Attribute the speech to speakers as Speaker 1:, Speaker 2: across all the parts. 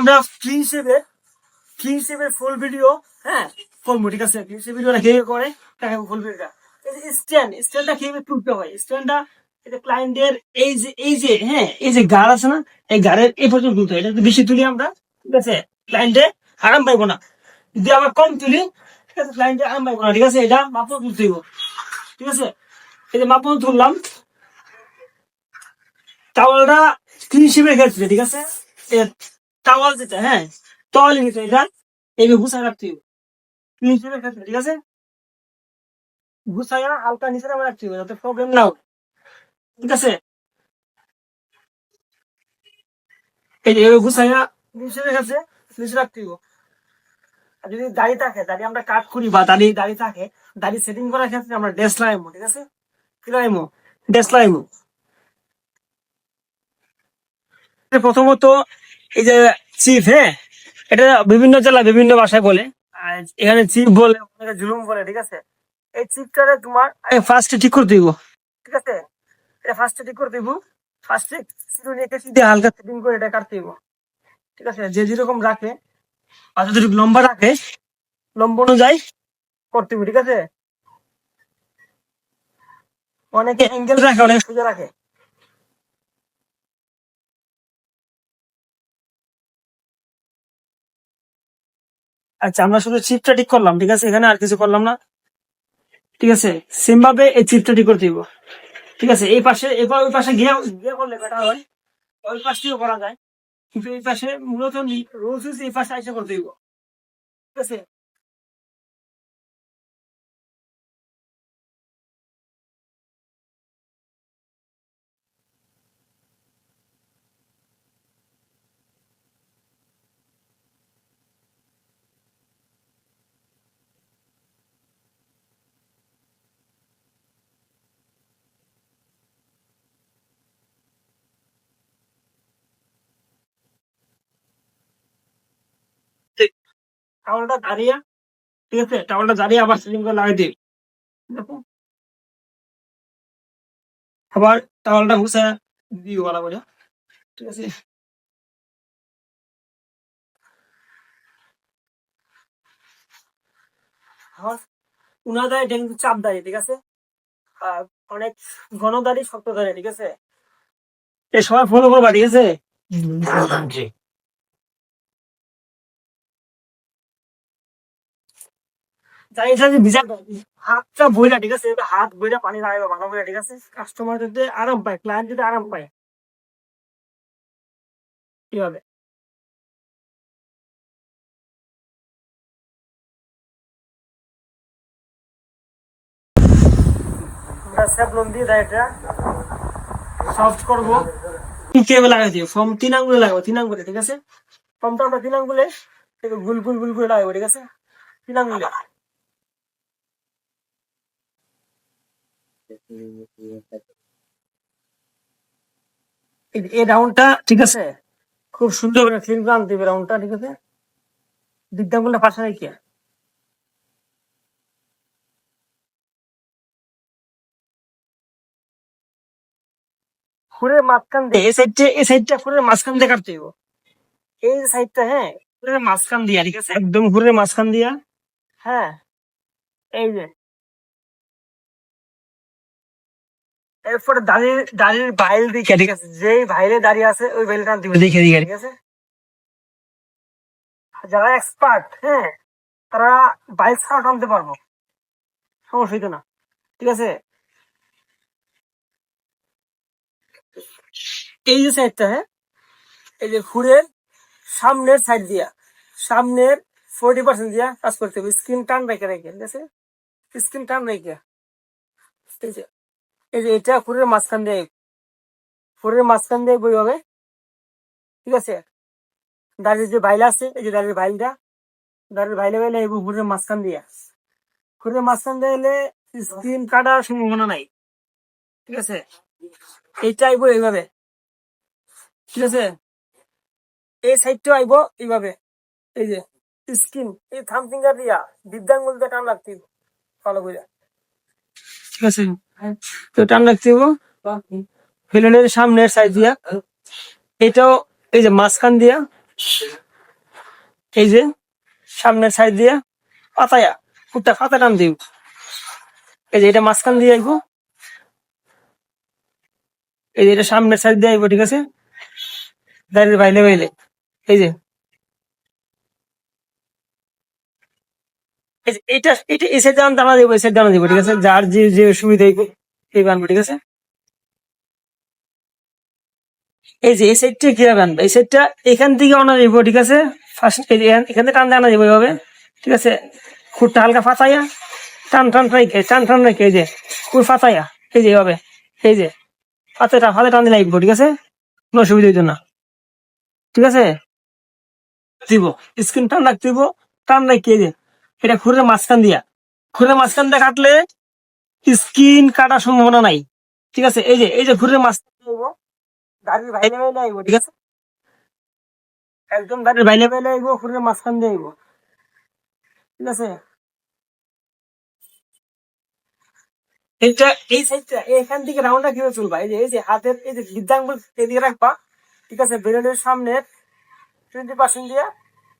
Speaker 1: আমরা ফ্রি হিসেবে ফ্রি হিসেবে ফুল ভিডিও হ্যাঁ? ঠিক আছে? ফ্রি হিসেবে কে করে? দেখাবো ফুল ভিডিওটা স্ট্যান্ড স্ট্যান্ডটা কীভাবে হয়? স্ট্যান্ডটা বেশি তুলি আমরা, ঠিক আছে? আরাম পাইবো না। যদি আবার কম তুলি, ঠিক আছে আরাম পাইবো না, ঠিক আছে? এটা মাপও তুলতে হইব, ঠিক আছে? এই যে মাপও তুললাম। টাওয়ালটা হিসেবে ঠিক আছে? টাওয়াল হ্যাঁ? টাওয়াল নিতে এটা রাখতে হবে ঠিক আছে? হালকা নিচে রাখতে হবে যাতে প্রবলেম না হয় ঠিক আছে? এই যে গেছে নিচে রাখতে হবে। যদি দাড়ি থাকে, দাড়ি আমরা কাট করি বা দাড়ি দাড়ি থাকে, দাড়ি সেটিং করার ক্ষেত্রে আমরা ডেস লাগাইমো ঠিক আছে? কি লাগাইমো ডেস লাগাইমো প্রথমত এই যে চিফ হ্যাঁ? এটা বিভিন্ন জেলা বিভিন্ন ভাষায় বলে। এখানে চিফ বলে অনেকে জুলুম বলে ঠিক আছে? এই চিপটারে তোমার ফার্স্টে ঠিক করে দিব। ঠিক আছে? এটা ফার্স্টে ঠিক করে দিব। ফার্স্টে চিরুনি এঁকে সিধে হালকা সেটিং করে এটা কাটতে দিব। ঠিক আছে? যে যেরকম রাখে আর যদি লম্বা রাখে লম্বা অনুযায়ী করতে হবে ঠিক আছে? অনেকে অ্যাঙ্গেল রাখে অনেকে সোজা রাখে। আচ্ছা আমরা শুধু চিপটা ঠিক করলাম, ঠিক আছে? এখানে আর কিছু করলাম না। ঠিক আছে? সেম ভাবে এই চিপটা ঠিক করে দিব। ঠিক আছে? এই পাশে এবার ওই পাশে ঘিরে ঘিরে করলে বেটার হয়। ওই পাশটিও করা যায়। কিন্তু এই পাশে মূলত রোজ এই পাশে আইসা করতে দিব। ঠিক আছে? টাওয়ালটা দাঁড়িয়ে, ঠিক আছে? টাওয়ালটা দাঁড়িয়ে আবার সিলিং করে লাগাই দিই। আবার ঘুষা ঠিক আছে? চাপ দাঁড়িয়ে ঠিক আছে? অনেক ঘন দাঁড়িয়ে শক্ত দাঁড়িয়ে ঠিক আছে? এ সবাই ফলো করবা, ঠিক আছে? হাতটা বইরা ঠিক আছে? হাত পানি ভালো ঠিক আছে? কাস্টমার যদি আরাম পায় ক্লায়েন্ট যদি আরাম পায় কি হবে আমরা স্যাবলন দিয়ে দেয় এটা। সফট করব। কেবল লাগাই দিও। ফর্ম তিন আঙ্গুলে লাগাবো, তিন আঙ্গুলে, ঠিক আছে? ফর্মটা আমরা তিন আঙ্গুলে গুল গুল গুল করে লাগাবো, ঠিক আছে? তিন আঙ্গুলে। এই- রাউন্ডটা ঠিক আছে। খুব সুন্দর করে ক্লিন করে আনতে রাউন্ডটা ঠিক আছে? দিকদাঙ্গুলটা পাশে রেখে। ফুরের মাঝখান দিয়ে এই সাইডটা এই সাইডটা ফুরের মাঝখান দিয়ে কাটতে হইব। এই সাইডটা হ্যাঁ ফুরের মাঝখান দিয়া ঠিক আছে? একদম ফুরের মাঝখান দিয়া। হ্যাঁ এই যে। এরপরে দাঁড়িয়ে দাঁড়িয়ে ভাইল দিকে ঠিক আছে যেই ভাইলে দাঁড়িয়ে আছে ওই ভাইলটা দিবে দেখে দিকে ঠিক আছে? যারা এক্সপার্ট হ্যাঁ তারা বাইক ছাড়া টানতে পারব। সমস্যা হইতো না। ঠিক আছে? এই যে সাইডটা হ্যাঁ এই যে ঘুরের সামনের সাইড দিয়া সামনের ফোরটি পার্সেন্ট দিয়া কাজ করতে হবে। স্ক্রিন টান রেখে রেখে ঠিক আছে? স্ক্রিন টান রেখে। এই যে এই যে এটা ফুরের মাঝখান দিয়ে, ফুরের মাঝখান দিয়ে বই হবে। ঠিক আছে? দাঁড়িয়ে যে বাইল আছে, এই যে দাঁড়িয়ে বাইলটা দাঁড়িয়ে বাইলে বাইলে এই ফুরের মাঝখান দিয়ে। ফুরের মাঝখান দিয়ে এলে স্ক্রিন কাটার সম্ভাবনা নাই। ঠিক আছে? এইটা আইবো এইভাবে। ঠিক আছে? এই সাইডটা আইবো এইভাবে। এই যে স্ক্রিন, এই থাম ফিঙ্গার দিয়া দিব্যাঙ্গুল দিয়ে টান হইবো ভালো করে ঠিক আছে? তো টান রাখতে হইবো। ফেলনের সামনের সাইড দিয়া। এটাও এই যে মাঝখান দিয়া। এই যে সামনের সাইড দিয়ে পাতায়া ফুটটা পাতা টান দিব এই যে এটা মাঝখান দিয়ে আইবো। এই যে এটা সামনের সাইড দিয়ে আইবো, ঠিক আছে? দাঁড়িয়ে বাইলে বাইলে এই যে এই যে এটা এটা এই সাইড জানা দিব সাইড জানা দিব ঠিক আছে? যার যে যে সুবিধা এই ঠিক আছে? এই যে, এই সাইডটা কীভাবে আনবে? এই সাইডটা এখান থেকে আনা ঠিক আছে? ফার্স্ট এখান থেকে টান দিয়ে ঠিক আছে? খুঁটটা হালকা ফাতাইয়া টান টান রেখে টান টান, রেখে, এই যে খুব ফাতাইয়া এই যে, এইভাবে, এই যে ফাতেটা ফাতে টান দিয়ে লাগবো, ঠিক আছে? কোনো অসুবিধা হইতো না, ঠিক আছে? দিব স্ক্রিন টান রাখতে দিব টান রাখি, এই যে এটা খুঁড়ে মাঝখান দিয়া। খুঁড়ে মাঝখান দিয়ে কাটলে স্কিন কাটার সম্ভাবনা নাই। ঠিক আছে? এই যে এই যে ঘুরে মাঝখান দাড়ির বাইরে বাইরে আইবো, ঠিক আছে? একদম দাড়ির বাইরে বাইরে আইবো ঘুরে মাঝখান দিয়ে আইবো। ঠিক আছে? এইটা, এই সাইডটা এখান থেকে রাউন্ডটা কীভাবে চলবা? এই যে এই যে হাতের, এই যে বৃদ্ধাঙ্গুল এদিকে রাখবা, ঠিক আছে? বেরেলের সামনে টোয়েন্টি পার্সেন্ট দিয়া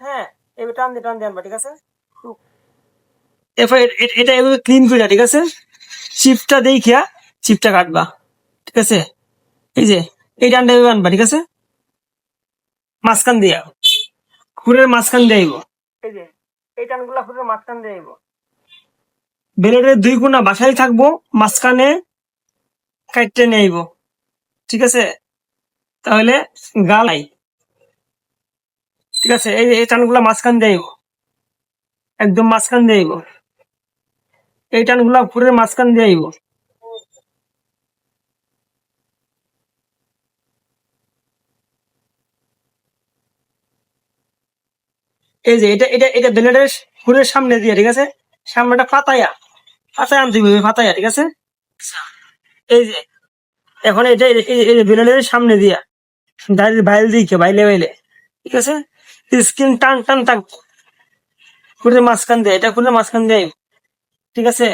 Speaker 1: হ্যাঁ? এবার টান দিয়ে টান দিয়ে আনবা, ঠিক আছে? এরপর এটা এভাবে ক্লিন করে ঠিক আছে? চিপটা দেখিয়া চিপটা কাটবা ঠিক আছে? এই যে এই ডানটা এভাবে আনবা ঠিক আছে? মাঝখান দিয়া। খুরের মাঝখান দিয়ে আইব। এই যে এই টানগুলা খুরের মাঝখান দিয়ে আইব। দুই কোণা বাসায় থাকব মাঝখানে কাটতে নিয়ে আইব ঠিক আছে? তাহলে গালাই ঠিক আছে? এই এই টানগুলা মাঝখান দিয়ে আইব। একদম মাঝখান দিয়ে আইব। এই টানগুলা খুরের মাঝখান দিয়ে আইব। এই যে এটা এটা এটা ব্লেডের খুরের সামনে দিয়ে, ঠিক আছে? সামনেটা পাতায়া পাতায় আনতে হবে পাতায়া ঠিক আছে? এই যে, এখন এটা, এই যে- ব্লেডের সামনে দিয়া। দাঁড়িয়ে বাইরে দিকে বাইলে বাইলে ঠিক আছে? স্কিন টান টান টান। খুঁড়ে মাঝখান দিয়ে, এটা খুঁড়ে মাঝখান দিয়ে ঠিক আছে?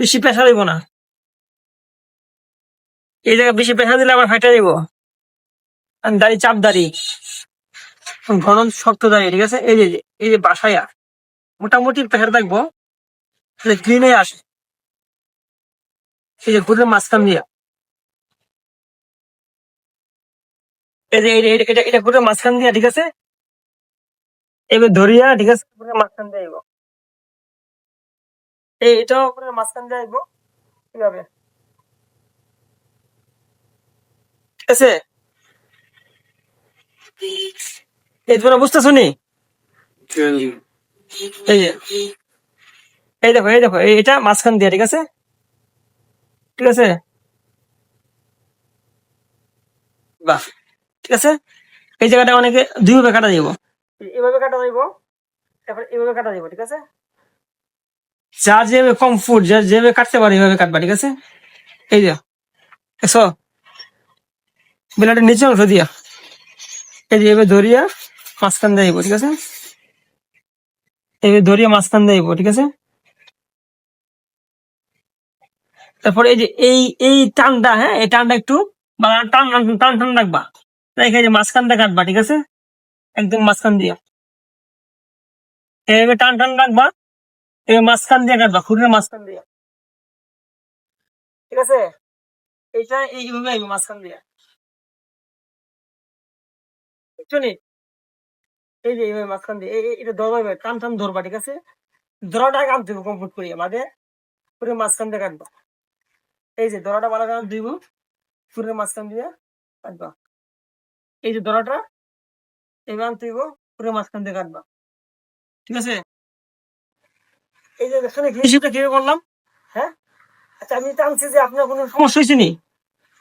Speaker 1: বেশি প্রেশার দিব না। এই জায়গায় বেশি প্রেশার দিলে আবার ফাইটা দিব দাড়ি, চাপ দাড়ি। ঘন শক্ত দাড়ি, ঠিক আছে? এই যে এই যে বাসায়া মোটামুটি প্রেশার থাকব। গ্রিনে আসে। এই যে ঘুরে মাঝখান দিয়া। এটা এটা ঘুরে মাঝখান দিয়া, ঠিক আছে? এবার ধরিয়া, ঠিক আছে? ঘুরে মাঝখান দিয়ে এই, এটাও ঘুরে মাঝখান দিয়ে আইব। কীভাবে? আছে এই তোমরা বুঝতেছো নি? এই যে। এই দেখো এই দেখো এটা মাঝখান দিয়ে, ঠিক আছে? ঠিক আছে? বাহ, ঠিক আছে? এই জায়গাটা অনেকে দুইভাবে কাটা দিব। এভাবে কাটা দিব। তারপর এভাবে কাটা দিব, ঠিক আছে? যার যেভাবে কম ফুড যার যেভাবে কাটতে পারে এভাবে কাটবা, ঠিক আছে? এই যে এসো বেলাটা নিচে অংশ দিয়া। এই যে, এভাবে ধরিয়া মাঝখান দিয়ে ঠিক আছে? এভাবে ধরিয়া মাঝখান দিয়ে ঠিক আছে? তারপর এই যে, এই এই টানটা হ্যাঁ এই টানটা একটু টান টান টান রাখবা। রেখে যে মাঝখানটা কাটবা, ঠিক আছে? একদম মাঝখান দিয়ে। এইভাবে টান টান রাখবা। এই মাঝখান দিয়ে কাটবা, খুঁড়ের মাঝখান দিয়ে। ঠিক আছে? এইভাবে মাঝখান দিয়ে? এই যে এইভাবে মাঝখান দিয়ে এটা ধরবা টান টান ধরবা, ঠিক আছে? হবে কমপ্লিট করিয়া মাঝে পুরো মাঝখান দিয়ে কাটবা। এই যে ধরাটা ভালো করে দিব পুরো মাঝখান দিয়ে কাটবা। এই যে ধরাটা এইভাবে আনতে পুরো মাঝখান দিয়ে কাটবা। ঠিক আছে? এই যে এখানে হিসেবটা কীভাবে করলাম? হ্যাঁ? আচ্ছা আমি টানছি যে আপনার কোনো সমস্যা হয়েছে নি?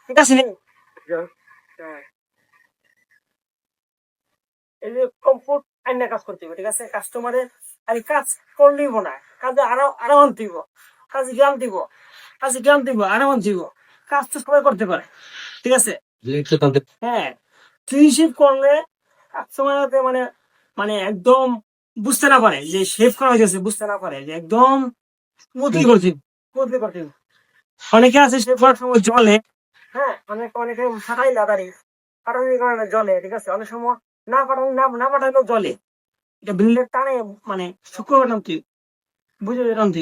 Speaker 1: ঠিক আছে নি? এই যে কমফোর্ট আইনা কাজ করতে হবে ঠিক আছে? কাস্টমারের আর কাজ করলেই না। কাজে আরও আরও আনতে কাজে জ্ঞান দিব। কাজে জ্ঞান দিব আরও আনতে হইব কাজ তো সবাই করতে পারে ঠিক আছে? হ্যাঁ। হিসেব করলে কাস্টমারতে মানে মানে একদম বুঝতে না পারে, যে শেভ করা হয়েছে বুঝতে না পারে, যে একদম স্মুথলি করছি স্মুথলি করছি অনেকে আছে শেভ করার সময় জলে হ্যাঁ অনেক অনেকে ফাটাই লাদারি ফাটানোর কারণে জলে, ঠিক আছে? অনেক সময় না পাঠানো, না না ফাটানো জলে। এটা বিল্ডের টানে মানে শুক্রবার তুই বুঝে রামতে